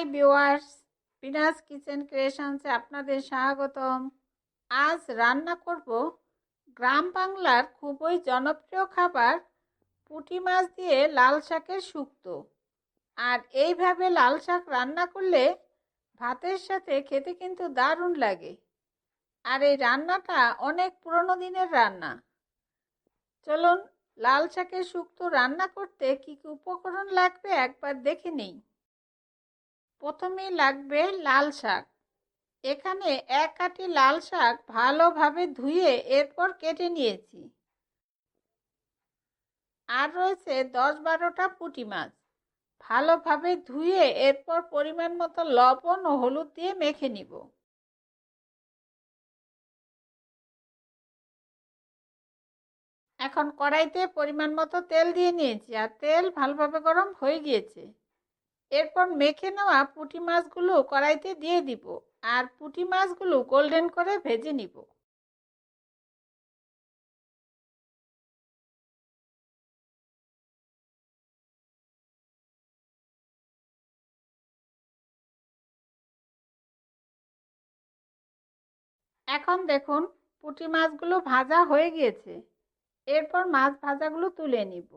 High viewers Pina's kitchen ক্রিয়েশনসে আপনাদের স্বাগতম। আজ রান্না করব গ্রাম বাংলার খুবই জনপ্রিয় খাবার, পুঁটি মাছ দিয়ে লাল শাকের শুক্তো। আর এইভাবে লাল শাক রান্না করলে ভাতের সাথে খেতে কিন্তু দারুণ লাগে। আর এই রান্নাটা অনেক পুরনো দিনের রান্না। চলুন, লাল শাকের শুক্তো রান্না করতে কী কী উপকরণ লাগবে একবার দেখে নেই। প্রথমেই লাগবে লাল শাক। এখানে এক কাঠি লাল শাক ভালোভাবে ধুয়ে এরপর কেটে নিয়েছি। আর রয়েছে দশ বারোটা পুঁটি মাছ। ভালোভাবে ধুয়ে এরপর পরিমাণ মতো লবণ ও হলুদ দিয়ে মেখে নিব। এখন কড়াইতে পরিমাণ মতো তেল দিয়ে নিয়েছি আর তেল ভালোভাবে গরম হয়ে গিয়েছে। এরপর মেখে নেওয়া পুঁটি মাছগুলো কড়াইতে দিয়ে দিব আর পুঁটি মাছগুলো গোল্ডেন করে ভেজে নিব। এখন দেখুন পুঁটি মাছগুলো ভাজা হয়ে গিয়েছে। এরপর মাছ ভাজাগুলো তুলে নিব।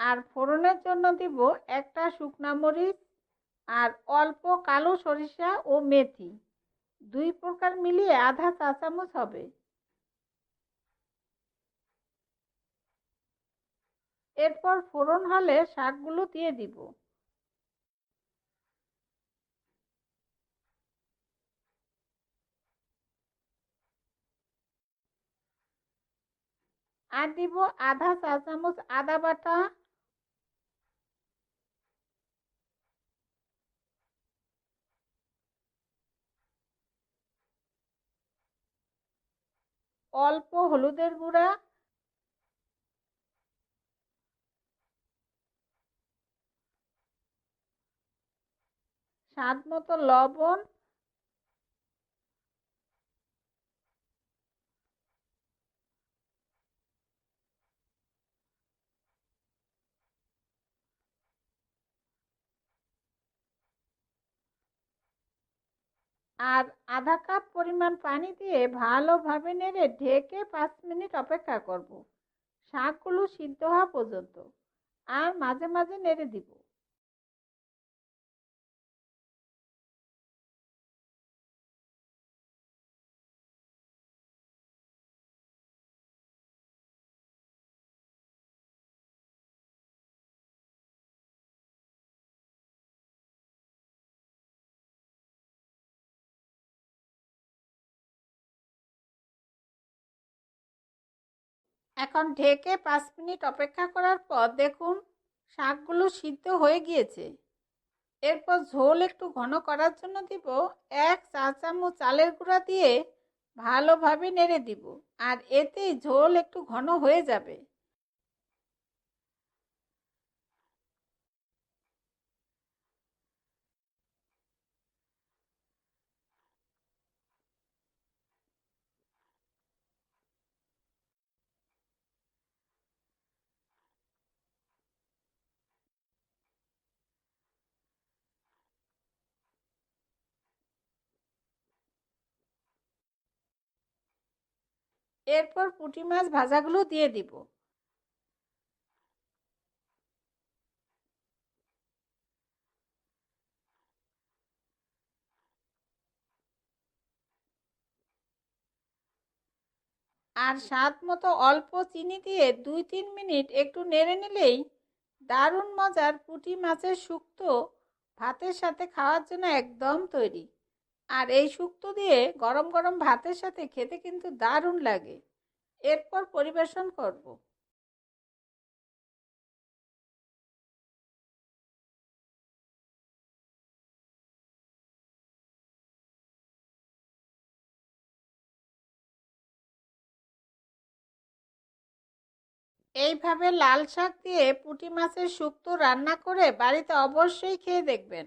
আর ফোড়নের জন্য দিব একটা শুকনা মরিচ আর অল্প কালো সরিষা ও মেথি। দুই প্রকার মিলিয়ে আধা চা চামচ হবে। এরপর ফোড়ন হলে শাকগুলো দিয়ে দিব। আর দিব আধা চা চামচ আদা বাটা অল্প হলুদের গুঁড়া। স্বাদ মতো লবণ। আর আধা কাপ পরিমাণ পানি দিয়ে ভালোভাবে নেড়ে ঢেকে পাঁচ মিনিট অপেক্ষা করব। শাকগুলো সিদ্ধ হওয়া পর্যন্ত। আর মাঝে মাঝে নেড়ে দিব। এখন ঢেকে পাঁচ মিনিট অপেক্ষা করার পর দেখুন, শাকগুলো সিদ্ধ হয়ে গিয়েছে। এরপর ঝোল একটু ঘন করার জন্য দিব এক চা চামচ চালের গুঁড়া দিয়ে ভালোভাবে নেড়ে দিব। আর এতেই ঝোল একটু ঘন হয়ে যাবে। এরপর পুঁটি মাছ ভাজাগুলো দিয়ে দিব। আর স্বাদ মতো অল্প চিনি দিয়ে দুই তিন মিনিট একটু নেড়ে নিলেই দারুণ মজার পুঁটি মাছের শুক্তো ভাতের সাথে খাওয়ার জন্য একদম তৈরি। আর এই শুক্তো দিয়ে গরম গরম ভাতের সাথে খেতে কিন্তু দারুণ লাগে। এরপর পরিবেশন করব। এইভাবে লাল শাক দিয়ে পুঁটি মাছের শুক্তো রান্না করে বাড়িতে অবশ্যই খেয়ে দেখবেন।